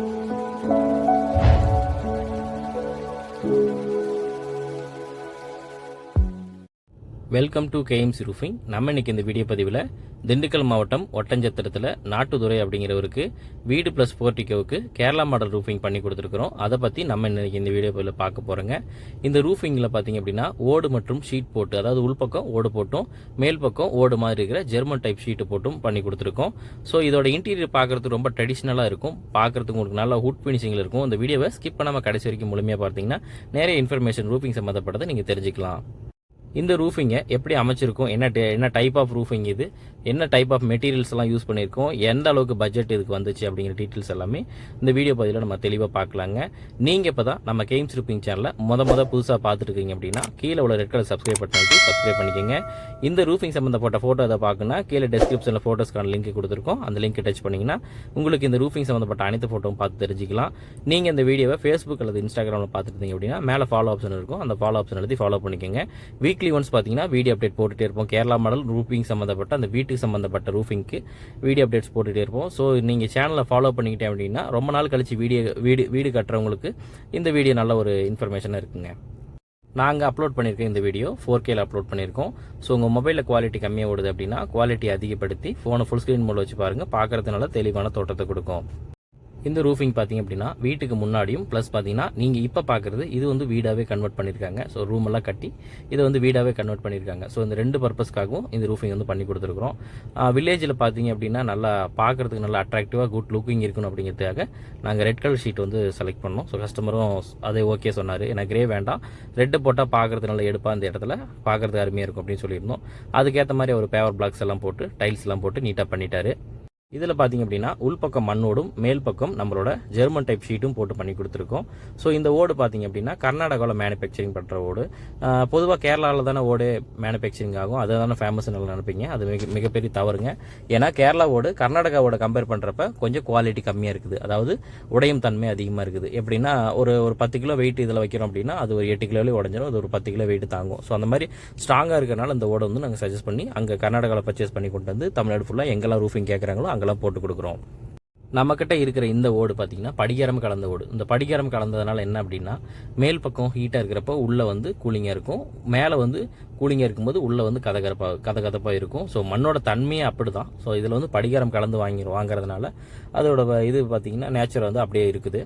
Thank you. Welcome to KMC roofing நம்ம இன்னைக்கு இந்த வீடியோ பதிவில் திண்டுக்கல் மாவட்டம் ஒட்டஞ்சத்திரத்தில் நாட்டுதுறை அப்படிங்கிறவருக்கு வீடு ப்ளஸ் போர்ட்டிகோவுக்கு கேரளா மாடல் ரூஃபிங் பண்ணி கொடுத்துருக்குறோம். அதை பற்றி நம்ம இன்னைக்கு இந்த வீடியோ பதிவில் பார்க்க போகிறோங்க இந்த ரூஃபிங்கில் பார்த்தீங்க அப்படின்னா ஓடு மற்றும் ஷீட் போட்டு அதாவது உள்பக்கம் ஓடு போட்டும் மேல் பக்கம் ஓடு மாதிரி இருக்கிற ஜெர்மன் டைப் ஷீட்டு போட்டும் பண்ணி கொடுத்துருக்கோம். ஸோ இதோட இன்டீரியர் பார்க்குறதுக்கு ரொம்ப ட்ரெடிஷ்னலாக இருக்கும். பார்க்குறதுக்கு உங்களுக்கு நல்லா ஹுட் ஃபினிஷிங்கில் இருக்கும். இந்த வீடியோவை ஸ்கிப் பண்ணாமல் கடைசி வரைக்கும் முழுமையாக பார்த்தீங்கன்னா நிறைய இன்ஃபர்மேஷன் ரூஃபிங் சம்மந்தப்பட்டதை நீங்கள் தெரிஞ்சுக்கலாம். இந்த ரூஃபிங்கை எப்படி அமைச்சிருக்கோம்? என்ன டை- என்ன டைப் ஆஃப் ரூஃபிங் இது? என்ன டைப் ஆஃப் மெட்டீரியல்ஸ்லாம் யூஸ் பண்ணியிருக்கோம்? எந்த அளவுக்கு பட்ஜெட் இதுக்கு வந்துச்சு அப்படிங்கிற டீட்டெயில்ஸ் எல்லாமே இந்த வீடியோ பதிவில் நம்ம தெளிவாக பார்க்கலாங்க. நீங்கள் இப்போ தான் நம்ம கேம்ஸ் ரூஃபிங் சேனலை மொதல் மொதல் புதுசாக பார்த்துருக்கீங்க அப்படின்னா கீழே உள்ள red colour subscribe button subscribe பண்ணிக்கோங்க. இந்த ரூஃபிங் சம்மந்தப்பட்ட ஃபோட்டோ எதை பார்க்கணுன்னா கீழே டிஸ்கிரிப்ஷனில் ஃபோட்டோஸ்க்கான லிங்க் கொடுத்துருக்கோம். அந்த லிங்க் டச் பண்ணிங்கன்னா உங்களுக்கு இந்த ரூஃபிங் சம்மந்தப்பட்ட அனைத்து ஃபோட்டோவும் பார்த்து தெரிஞ்சிக்கலாம். நீங்கள் இந்த வீடியோவை ஃபேஸ்புக் அல்லது இன்ஸ்டாகிராமில் பார்த்துருந்தீங்க அப்படின்னா மேலே ஃபாலோ ஆப்ஷன் இருக்கும். அந்த ஃபாலோ ஆப்ஷன் எழுதி ஃபாலோ பண்ணிக்கோங்க. வீக் வீக்லி ஒன்ஸ் பார்த்தீங்கன்னா வீடியோ அப்டேட் போட்டுகிட்டே இருப்போம். கேரளா மாடல் ரூஃபிங் சம்மந்தப்பட்ட அந்த வீட்டுக்கு சம்மந்தப்பட்ட ரூஃபிங்க்கு வீடியோ அப்டேட்ஸ் போட்டுகிட்டே இருப்போம். ஸோ நீங்கள் சேனலை ஃபாலோ பண்ணிக்கிட்டேன் அப்படின்னா ரொம்ப நாள் கழிச்சு வீடியோ வீடு வீடு கட்டுறவங்களுக்கு இந்த வீடியோ நல்ல ஒரு இன்ஃபர்மேஷனாக இருக்குங்க. நாங்கள் அப்லோட் பண்ணியிருக்கோம் இந்த வீடியோ ஃபோர் கேல அப்லோட் பண்ணியிருக்கோம் ஸோ உங்கள் மொபைலில் குவாலிட்டி கம்மியாக ஓடுது அப்படின்னா குவாலிட்டி அதிகப்படுத்தி ஃபோனை ஃபுல் ஸ்க்ரீன் மோடில் வச்சு பாருங்கள் பார்க்கறதுனால தெளிவான தோட்டத்தை கொடுக்கும். இந்த ரூஃபிங் பார்த்தீங்க அப்படின்னா வீட்டுக்கு முன்னாடியும் ப்ளஸ் பார்த்தீங்கன்னா நீங்கள் இப்போ பார்க்குறது இது வந்து வீடாகவே கன்வெர்ட் பண்ணியிருக்காங்க ஸோ ரூம் எல்லாம் கட்டி இதை வந்து வீடாகவே கன்வெர்ட் பண்ணியிருக்காங்க ஸோ இந்த ரெண்டு பர்பஸ்க்காகவும் இந்த ரூஃபிங் வந்து பண்ணி கொடுத்துருக்குறோம். வில்லேஜில் பார்த்தீங்க அப்படின்னா நல்லா பார்க்குறதுக்கு நல்லா அட்ராக்டிவாக குட் லுக்கிங் இருக்கணும் அப்படிங்கிறதுக்காக நாங்கள் ரெட் கலர் ஷீட் வந்து செலக்ட் பண்ணோம். ஸோ கஸ்டமரும் அதே ஓகே சொன்னார். எனக்கு கிரே வேண்டாம். ரெட்டு போட்டால் பார்க்குறது நல்லா எடுப்பாக அந்த இடத்துல. பார்க்குறது அருமையாக இருக்கும் அப்படின்னு சொல்லியிருந்தோம். அதுக்கேற்ற மாதிரி ஒரு பேவர் பிளாக்ஸ் எல்லாம் போட்டு டைல்ஸ் எல்லாம் போட்டு நீட்டாக பண்ணிட்டாரு. இதில் பார்த்தீங்க அப்படின்னா உள்பக்கம் மண்ணோடும் மேல் பக்கம் நம்மளோட ஜெர்மன் டைப் ஷீட்டும் போட்டு பண்ணி கொடுத்துருக்கோம். ஸோ இந்த ஓடு பார்த்தீங்க அப்படின்னா கர்நாடகாவில் மேனுஃபேக்சரிங் பண்ணுற ஓடு. பொதுவாக கேரளாவில் தானே ஓடு மேனுஃபேக்சரிங் ஆகும். அதை தானே ஃபேமஸ் நல்லா நினைப்பீங்க. அது மிக மிகப்பெரிய தவறுங்க. ஏன்னா கேரளா ஓடு கர்நாடகாவோட கம்பேர் பண்ணுறப்ப கொஞ்சம் குவாலிட்டி கம்மியாக இருக்குது. அதாவது உடையும் தன்மை அதிகமாக இருக்குது. எப்படின்னா ஒரு ஒரு பத்து கிலோ வெயிட் இதில் வைக்கிறோம் அப்படின்னா அது ஒரு எட்டு கிலோலேயே உடஞ்சிடும் அது ஒரு பத்து கிலோ வெயிட் தாங்கும். ஸோ அந்த மாதிரி ஸ்ட்ராங்காக இருக்கிறனால இந்த ஓடை வந்து நாங்கள் சஜஸ்ட் பண்ணி அங்கே கர்நாடகாவில் பர்ச்சேஸ் பண்ணி கொண்டு வந்து தமிழ்நாடு ஃபுல்லாக எங்கெல்லாம் ரூஃபிங் கேட்குறாங்களோ நாங்களாம் போட்டு கொடுக்குறோம். நம்மக்கிட்ட இருக்கிற இந்த ஓடு பார்த்திங்கன்னா படிகரம் கலந்த ஓடு. இந்த படிகரம் கலந்ததுனால என்ன அப்படின்னா மேல் பக்கம் ஹீட்டாக இருக்கிறப்போ உள்ளே வந்து கூலிங்காக இருக்கும். மேலே வந்து கூலிங்காக இருக்கும்போது உள்ளே வந்து கதகரப்பாக கதகதப்பாக இருக்கும். ஸோ மண்ணோட தன்மையே அப்படி தான் ஸோ இதில் வந்து படிகாரம் கலந்து வாங்கி வாங்குறதுனால அதோட இது பார்த்தீங்கன்னா நேச்சர் வந்து அப்படியே இருக்குது.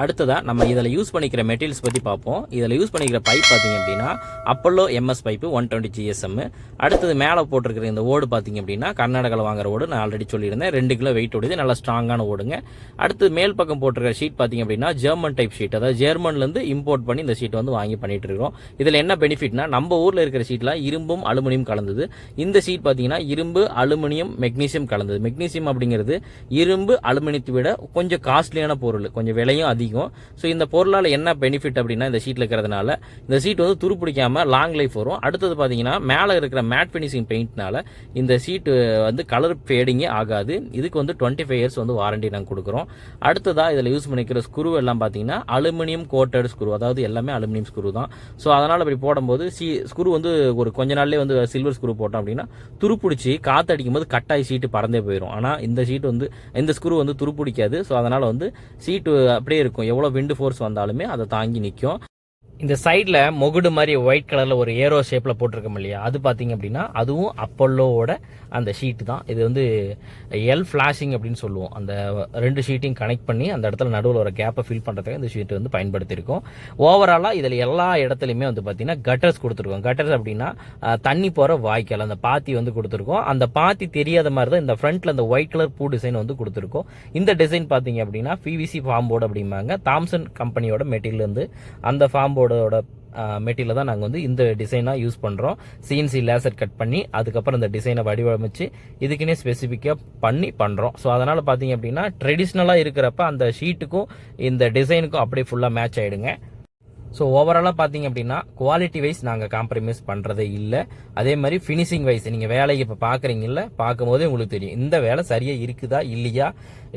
அடுத்ததாக நம்ம இதில் யூஸ் பண்ணிக்கிற மெட்டீரியல்ஸ் பற்றி பார்ப்போம். இதில் யூஸ் பண்ணிக்கிற பைப் பார்த்தீங்க அப்படின்னா Apollo MS pipe one twenty GSM அடுத்தது மேலே போட்டிருக்கிற இந்த ஓடு பார்த்தீங்க அப்படின்னா கர்நாடகாவில் வாங்குற ஓடு நான் ஆல்ரெடி சொல்லியிருந்தேன். ரெண்டு கிலோ வெயிட் ஓடுது நல்லா ஸ்ட்ராங்கான ஓடுங்க. அடுத்து மேல் பக்கம் போட்டிருக்கிற ஷீட் பார்த்திங்க அப்படின்னா ஜெர்மன் டைப் ஷீட் அதாவது ஜெர்மன்லேருந்து இம்போர்ட் பண்ணி இந்த ஷீட் வந்து வாங்கி பண்ணிட்டு இருக்கோம் இதில் என்ன பெனிஃபிட்னா நம்ம ஊரில் இருக்கிற ஷீட்டில் இரும்பும் அலுமினியம் கலந்தது. இந்த ஷீட் பார்த்திங்கன்னா இரும்பு அலுமினியம் மெக்னீசியம் கலந்தது. மெக்னீசியம் அப்படிங்கிறது இரும்பு அலுமினியத்தை விட கொஞ்சம் காஸ்ட்லியான பொருள். கொஞ்சம் விலையும் அதிகம். அதிகம். ஸோ இந்த பொருளால் என்ன பெனிஃபிட் அப்படின்னா இந்த ஷீட்டில் இருக்கிறதுனால இந்த ஷீட் வந்து துரு பிடிக்காம லாங் லைஃப் வரும். அடுத்தது பார்த்தீங்கன்னா மேலே இருக்கிற மேட் ஃபினிஷிங் பெயிண்ட்னால இந்த ஷீட்டு வந்து கலர் ஃபேடிங்கே ஆகாது. இதுக்கு வந்து டுவெண்ட்டி ஃபைவ் இயர்ஸ் வந்து வாரண்டி நாங்கள் கொடுக்குறோம். அடுத்ததாக இதில் யூஸ் பண்ணிக்கிற ஸ்க்ரூ எல்லாம் பார்த்தீங்கன்னா அலுமினியம் கோட்டட் ஸ்க்ரூ அதாவது எல்லாமே அலுமினியம் ஸ்க்ரூ தான். ஸோ அதனால் இப்படி போடும்போது சி ஸ்க்ரூ வந்து ஒரு கொஞ்ச நாள்லேயே வந்து சில்வர் ஸ்க்ரூ போட்டோம் அப்படின்னா துருப்பிடிச்சி காற்று அடிக்கும்போது கட்டாய் ஷீட்டு பறந்தே போயிடும் ஆனால் இந்த ஷீட் வந்து இந்த ஸ்க்ரூ வந்து துருப்பிடிக்காது. ஸோ அதனால் வந்து சீட்டு அப்படியே இருக்கும். எவ்வளோ விண்டு ஃபோர்ஸ் வந்தாலுமே அதை தாங்கி நிற்கும். இந்த சைடில் மொகுடு மாதிரி ஒயிட் கலரில் ஒரு ஏரோ ஷேப்பில் போட்டிருக்கோம் இல்லையா? அது பார்த்தீங்க அப்படின்னா அதுவும் அப்பல்லோவோட அந்த ஷீட்டு தான். இது வந்து எல் ஃப்ளாஷிங் அப்படின்னு சொல்லுவோம். அந்த ரெண்டு ஷீட்டையும் கனெக்ட் பண்ணி அந்த இடத்துல நடுவில் ஒரு கேப்பை ஃபில் பண்ணுறதுக்கு இந்த ஷீட் வந்து பயன்படுத்தியிருக்கோம். ஓவராலாக இதில் எல்லா இடத்துலையுமே வந்து பார்த்தீங்கன்னா கட்டர்ஸ் கொடுத்துருக்கோம். கட்டர்ஸ் அப்படின்னா தண்ணி போகிற வாய்க்கால் அந்த பாத்தி வந்து கொடுத்துருக்கோம். அந்த பாத்தி தெரியாத மாதிரி தான் இந்த ஃப்ரண்ட்டில் அந்த ஒயிட் கலர் பூ டிசைன் வந்து கொடுத்துருக்கோம். இந்த டிசைன் பார்த்தீங்க அப்படின்னா பிவிசி ஃபார்ம் போர்டு அப்படிம்பாங்க. தாம்சன் கம்பெனியோட மெட்டீரியல் வந்து அந்த ஃபார்ம் போர்டோட மெட்டீரியல் தான் நாங்கள் வந்து இந்த டிசைனாக யூஸ் பண்ணுறோம் சிஎன்சி லேசர் கட் பண்ணி அதுக்கப்புறம் இந்த டிசைனை வடிவமைச்சு இதுக்குன்னே ஸ்பெசிஃபிக்காக பண்ணி பண்ணுறோம் ஸோ அதனால் பார்த்தீங்க அப்படின்னா ட்ரெடிஷ்னலாக இருக்கிறப்ப அந்த ஷீட்டுக்கும் இந்த டிசைனுக்கும் அப்படியே ஃபுல்லாக மேட்ச் ஆகிடுங்க ஸோ ஓவராலாக பார்த்தீங்க அப்படின்னா குவாலிட்டி வைஸ் நாங்கள் காம்ப்ரமைஸ் பண்ணுறதே இல்லை. அதே மாதிரி ஃபினிஷிங் வைஸ் நீங்கள் வேலைக்கு இப்போ பார்க்குறீங்கல்ல பார்க்கும்போதே உங்களுக்கு தெரியும். இந்த வேலை சரியாக இருக்குதா இல்லையா?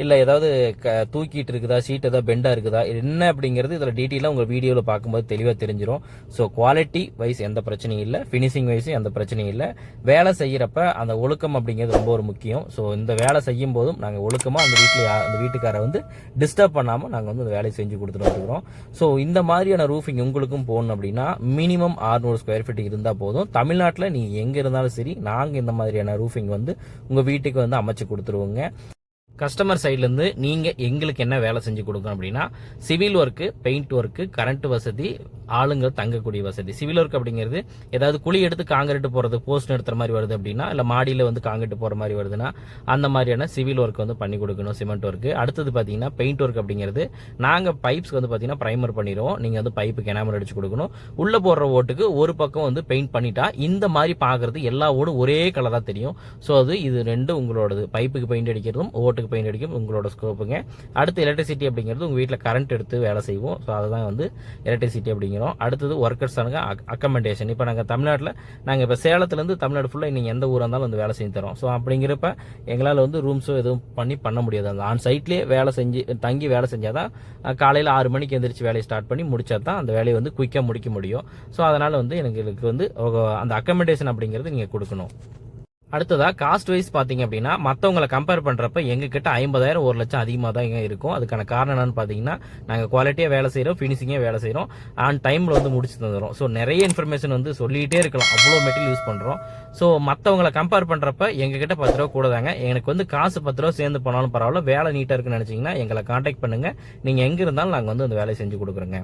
இல்லை ஏதாவது க தூக்கிட்டு இருக்குதா ஷீட் ஏதாவது பெண்டாக இருக்குதா? என்ன அப்படிங்கிறது இதில் டீட்டெயிலாக உங்கள் வீடியோவில் பார்க்கும்போது தெளிவாக தெரிஞ்சிடும் ஸோ குவாலிட்டி வைஸ் எந்த பிரச்சனையும் இல்லை ஃபினிஷிங் வைஸும் எந்த பிரச்சனையும் இல்லை. வேலை செய்கிறப்ப அந்த ஒழுக்கம் அப்படிங்கிறது ரொம்ப ஒரு முக்கியம். ஸோ இந்த வேலை செய்யும் போதும் நாங்கள் ஒழுக்கமாக அந்த வீட்டில் அந்த வீட்டுக்காரை வந்து டிஸ்டர்ப் பண்ணாமல் நாங்கள் வந்து அந்த வேலையை செஞ்சு கொடுத்துட்டு வந்துருக்கிறோம். ஸோ இந்த மாதிரியான ரூஃப் ரூஃபிங் உங்களுக்கும் போகணும் அப்படின்னா மினிமம் 600 ஸ்கொயர் ஃபீட் இருந்தால் போதும். தமிழ்நாட்டில் நீங்கள் எங்கே இருந்தாலும் சரி நாங்கள் இந்த மாதிரியான ரூஃபிங் வந்து உங்கள் வீட்டுக்கு வந்து அமைச்சு கொடுத்துருவோங்க. கஸ்டமர் சைட்லேருந்து நீங்கள் எங்களுக்கு என்ன வேலை செஞ்சு கொடுக்கணும் அப்படின்னா civil work paint work current வசதி ஆளுங்கள் தங்கக்கூடிய வசதி. சிவில் ஒர்க் அப்படிங்கிறது ஏதாவது குழி எடுத்து காங்கிரீட் போகிறது போஸ்ட் நிறுத்துற மாதிரி வருது அப்படின்னா இல்லை மாடியில் வந்து காங்கிரீட் போகிற மாதிரி வருதுன்னா அந்த மாதிரியான சிவில் ஒர்க் வந்து பண்ணி கொடுக்கணும் சிமெண்ட் ஒர்க்கு அடுத்தது பார்த்தீங்கன்னா பெயிண்ட் ஒர்க் அப்படிங்கிறது நாங்கள் பைப்ஸ் வந்து பார்த்தீங்கன்னா ப்ரைமர் பண்ணிடுவோம். நீங்கள் வந்து பைப்புக்கு எனாமல் அடிச்சு கொடுக்கணும். உள்ளே போடுற ஓட்டுக்கு ஒரு பக்கம் வந்து பெயிண்ட் பண்ணிட்டா இந்த மாதிரி பார்க்குறது எல்லா ஓடும் ஒரே கலராக தெரியும். ஸோ அது இது ரெண்டும் உங்களோடது. பைப்புக்கு பெயிண்ட் அடிக்கிறதும் ஓட்டுக்கு பெயிண்ட் அடிக்கும் உங்களோட ஸ்கோப்புங்க அடுத்து எலக்ட்ரிசிட்டி அப்படிங்கிறது உங்கள் வீட்டில் கரண்ட் எடுத்து வேலை செய்வோம். ஸோ அதுதான் வந்து எலக்ட்ரிசிட்டி அப்படிங்கிறோம் அடுத்தது ஒர்க்கர்ஸானுங்க அக்கமெண்டேஷன் இப்போ நாங்கள் தமிழ்நாட்டில் நாங்கள் இப்போ சேலத்துலேருந்து தமிழ்நாடு ஃபுல்லாக நீங்கள் எந்த ஊராக இருந்தாலும் வந்து வேலை செஞ்சு தரோம் ஸோ அப்படிங்கிறப்ப எங்களால் வந்து ரூம்ஸோ எதுவும் பண்ணி பண்ண முடியாது. அந்த ஆன் சைட்லேயே வேலை செஞ்சு தங்கி வேலை செஞ்சால் தான் காலையில் ஆறு மணிக்கு எந்திரிச்சு வேலையை ஸ்டார்ட் பண்ணி முடிச்சா தான் அந்த வேலையை வந்து குயிக்காக முடிக்க முடியும். ஸோ அதனால் வந்து எனக்கு வந்து அந்த அக்கமெண்டேஷன் அப்படிங்கிறது நீங்கள் கொடுக்கணும். அடுத்ததா காஸ்ட் வைஸ் பாத்தீங்க அப்படின்னா மற்றவங்களை கம்பேர் பண்றப்ப எங்க கிட்ட ஐம்பதாயிரம் ஒரு லட்சம் அதிகமாக தான் இருக்கும். அதுக்கான காரணம் என்னன்னு பாத்தீங்கன்னா நாங்க குவாலிட்டியா வேலை செய்யறோம் ஃபினிஷிங்கா வேலை செய்யறோம் ஆன் டைம்ல வந்து முடிச்சு தந்துடும் ஸோ நிறைய இன்ஃபர்மேஷன் வந்து சொல்லிட்டே இருக்கலாம். அவ்வளோ மெட்டீரியல் யூஸ் பண்றோம். ஸோ மற்றவங்களை கம்பேர் பண்றப்ப எங்க கிட்ட பத்து ரூபா கூட தாங்க. எனக்கு வந்து காசு பத்து ரூபா சேர்ந்து போனாலும் பரவாயில்ல. வேலை நீட்டா இருக்குன்னு நினைச்சீங்கன்னா எங்களை கான்டாக்ட் பண்ணுங்க. நீங்க எங்க இருந்தாலும் நாங்க வந்து அந்த வேலையை செஞ்சு கொடுக்குறோங்க.